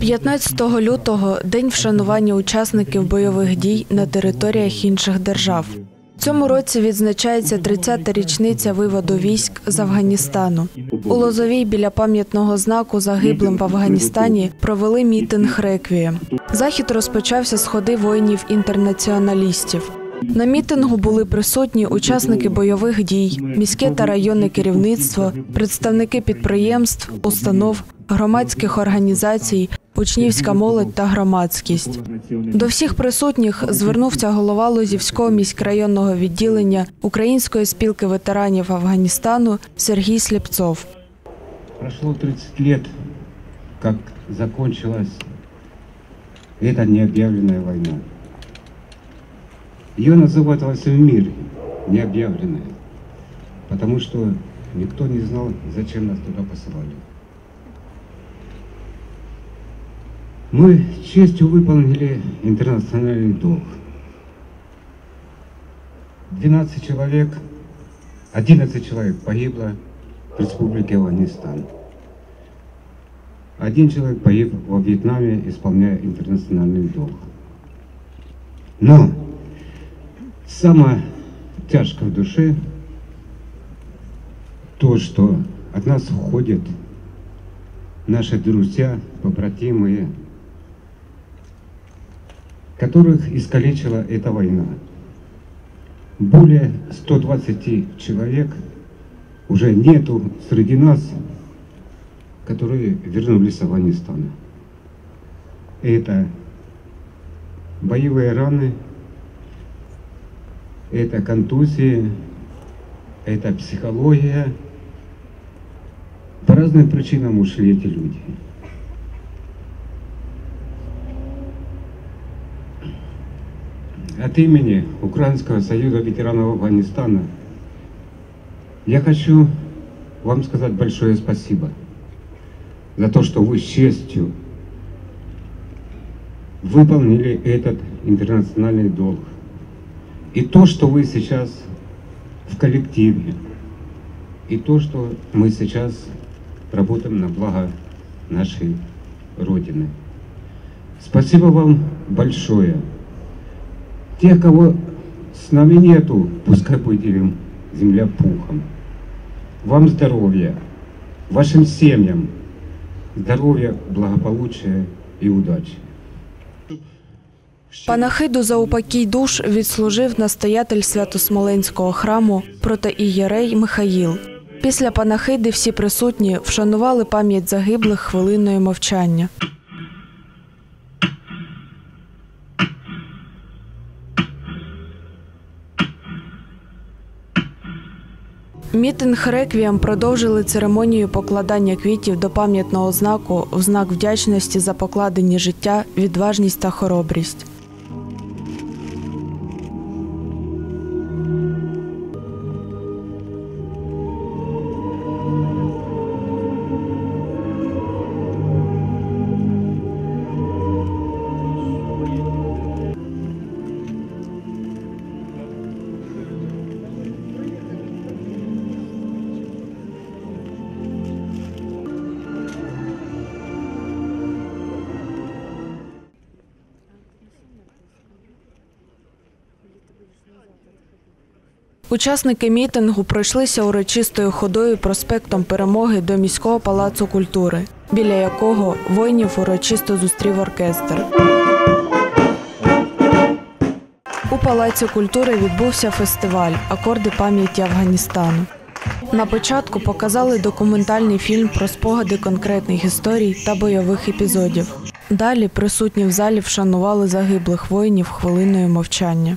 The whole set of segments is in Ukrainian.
15 лютого день вшанування учасників бойових дій на територіях інших держав. Цьому році відзначається 30-та річниця виводу військ з Афганістану. У Лозовій біля пам'ятного знаку загиблим в Афганістані провели мітинг реквієм. Захід розпочався з ходи воїнів-інтернаціоналістів. На мітингу були присутні учасники бойових дій, міське та районне керівництво, представники підприємств, установ, громадських організацій, учнівська молодь та громадськість. До всіх присутніх звернувся голова Лозівського міськрайонного відділення Української спілки ветеранів Афганістану Сергій Сліпцов. Прошло 30 лет, как закончилась эта необъявленная война. Ее называют во всем мире необъявленная, потому что никто не знал, зачем нас туда посылали. Мы честью выполнили интернациональный долг. 12 человек, 11 человек погибло в Республике Афганистан. Один человек погиб во Вьетнаме, исполняя интернациональный долг. Но самое тяжкое в душе то, что от нас уходят наши друзья, побратимые, которых искалечила эта война. Более 120 человек уже нету среди нас, которые вернулись с Афганистана. Это боевые раны, это контузии, это психология. По разным причинам ушли эти люди. От имени Украинского союза ветеранов Афганистана я хочу вам сказать большое спасибо за то, что вы с честью выполнили этот интернациональный долг. И то, что вы сейчас в коллективе, и то, что мы сейчас работаем на благо нашей Родины. Спасибо вам большое. Тех, кого с нами нету, пускай выделим земля пухом. Вам здоровья, вашим семьям здоровья, благополучия и удачи. Панахиду за упокій душ відслужив настоятель Свято-Смоленського храму протоієрей Михаїл. Після панахиди всі присутні вшанували пам'ять загиблих хвилиною мовчання. Мітинг реквієм продовжили церемонію покладання квітів до пам'ятного знаку в знак вдячності за покладені життя, відважність та хоробрість. Учасники мітингу пройшлися урочистою ходою проспектом Перемоги до міського палацу культури, біля якого воїнів урочисто зустрів оркестр. У палаці культури відбувся фестиваль Акорди пам'яті Афганістану. На початку показали документальний фільм про спогади конкретних історій та бойових епізодів. Далі присутні в залі вшанували загиблих воїнів хвилиною мовчання.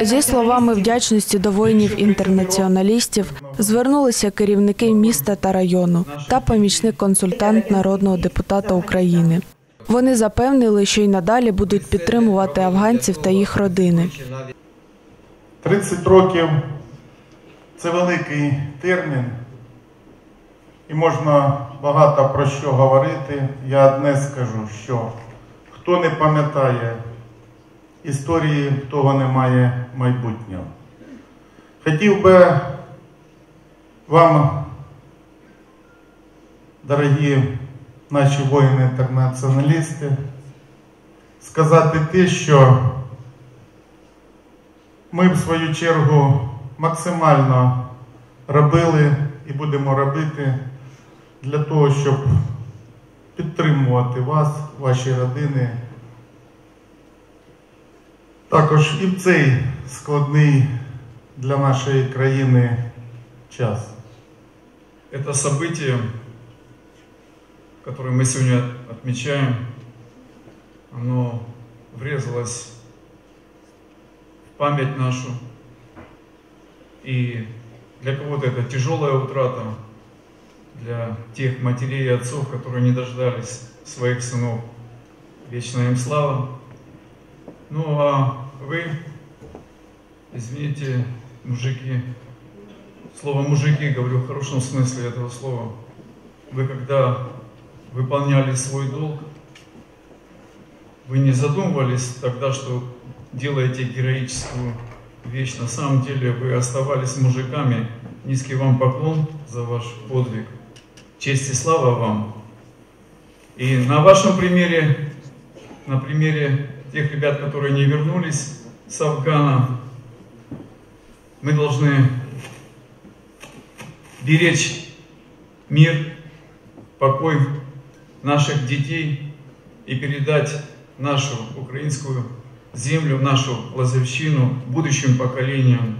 Зі словами вдячності до воїнів-інтернаціоналістів звернулися керівники міста та району та помічник-консультант народного депутата України. Вони запевнили, що й надалі будуть підтримувати афганців та їх родини. 30 років це великий термін, і можна багато про що говорити. Я одне скажу, що хто не пам'ятає історії, того немає майбутнього. Хотів би вам, дорогі наші воїни-інтернаціоналісти, сказати те, що ми в свою чергу максимально робили і будемо робити для того, щоб підтримувати вас, ваші родини. Також і в цей складний для нашої країни час. Это событие, которое мы сегодня отмечаем, оно врезалось в память нашу. И для кого-то это тяжелая утрата, для тех матерей и отцов, которые не дождались своих сынов. Вечная им слава. Ну а вы, извините, мужики, Слово «мужики» говорю в хорошем смысле этого слова. Вы когда выполняли свой долг, вы не задумывались тогда, что делаете героическую вещь. На самом деле вы оставались мужиками. Низкий вам поклон за ваш подвиг. Честь и слава вам. И на вашем примере, на примере тех ребят, которые не вернулись с Афгана, мы должны беречь мир, покой наших детей и передать нашу украинскую землю, нашу лазовщину будущим поколениям,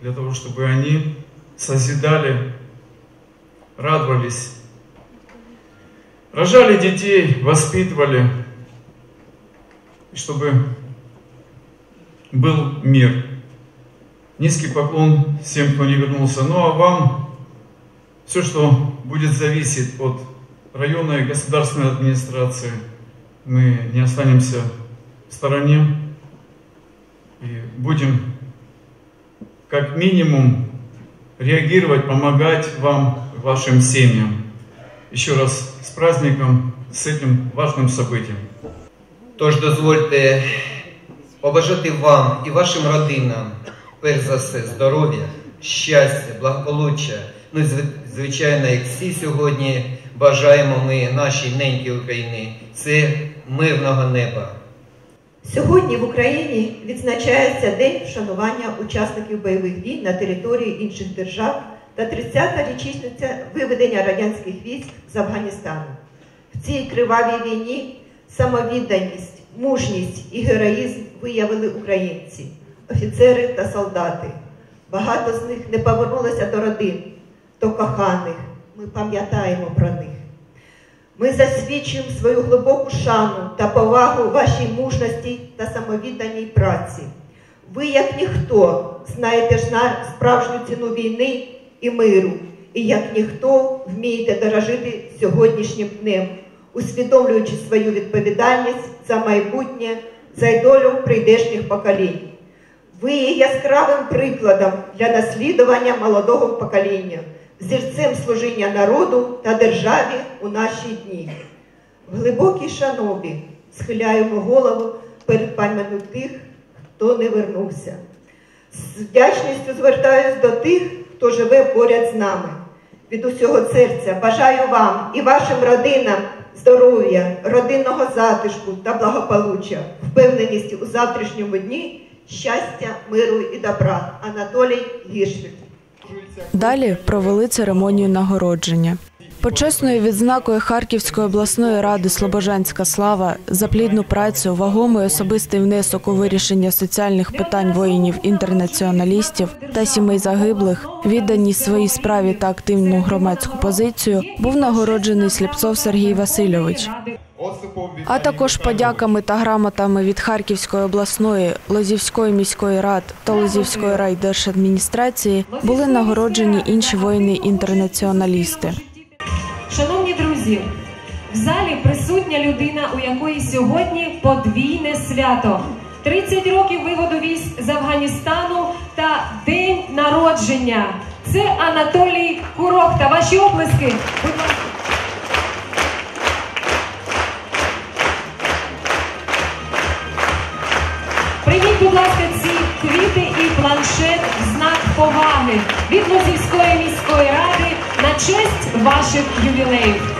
для того, чтобы они созидали, радовались, рожали детей, воспитывали, и чтобы был мир. Низкий поклон всем, кто не вернулся. Ну а вам все, что будет зависеть от районной государственной администрации, мы не останемся в стороне и будем как минимум реагировать, помогать вам, вашим семьям. Еще раз с праздником, с этим важным событием. Тож дозвольте побажати вам і вашим родинам, перш за все, здоров'я, щастя, благополуччя. Ну і звичайно, як всі сьогодні бажаємо ми нашій ненькій Україні, це мирного неба. Сьогодні в Україні відзначається День вшанування учасників бойових дій на території інших держав та 30-та річниця виведення радянських військ з Афганістану. В цій кривавій війні самовідданість, мужність і героїзм виявили українці, офіцери та солдати. Багато з них не повернулося до родин, до коханих. Ми пам'ятаємо про них. Ми засвідчуємо свою глибоку шану та повагу вашій мужності та самовідданій праці. Ви, як ніхто, знаєте ж справжню ціну війни і миру, і як ніхто вмієте дорожити сьогоднішнім днем, усвідомлюючи свою відповідальність за майбутнє, за долю прийдешніх поколінь. Ви є яскравим прикладом для наслідування молодого покоління, зірцем служіння народу та державі у наші дні. В глибокій шанові схиляємо голову перед пам'ятю тих, хто не вернувся. З вдячністю звертаюсь до тих, хто живе поряд з нами. Від усього серця бажаю вам і вашим родинам здоров'я, родинного затишку та благополуччя, впевненість у завтрашньому дні, щастя, миру і добра. Анатолій Гіршвік. Далі провели церемонію нагородження. Почесною відзнакою Харківської обласної ради Слобожанська слава за плідну працю, вагомий особистий внесок у вирішення соціальних питань воїнів-інтернаціоналістів та сімей загиблих, відданість своїй справі та активну громадську позицію, був нагороджений Сліпцов Сергій Васильович. А також подяками та грамотами від Харківської обласної, Лозівської міської рад та Лозівської райдержадміністрації були нагороджені інші воїни-інтернаціоналісти. Шановні друзі, в залі присутня людина, у якої сьогодні подвійне свято. 30 років виводу військ з Афганістану та день народження. Це Анатолій Курохта. Ваші оплески. Будь ласка. Прийміть, будь ласка, ці квіти і планшет в знак поваги від Лозівської міської ради на честь ваших ювілеїв.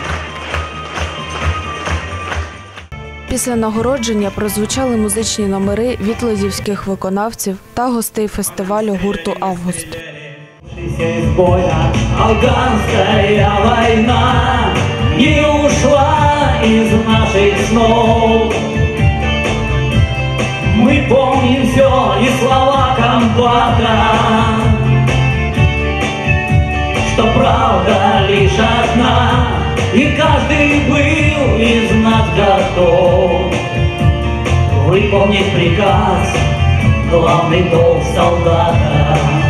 Після нагородження прозвучали музичні номери від лозівських виконавців та гостей фестивалю гурту Август. Мы помним все и слова комбата, правда лишь одна, и каждый был из нас готов выполнить приказ, главный долг солдата.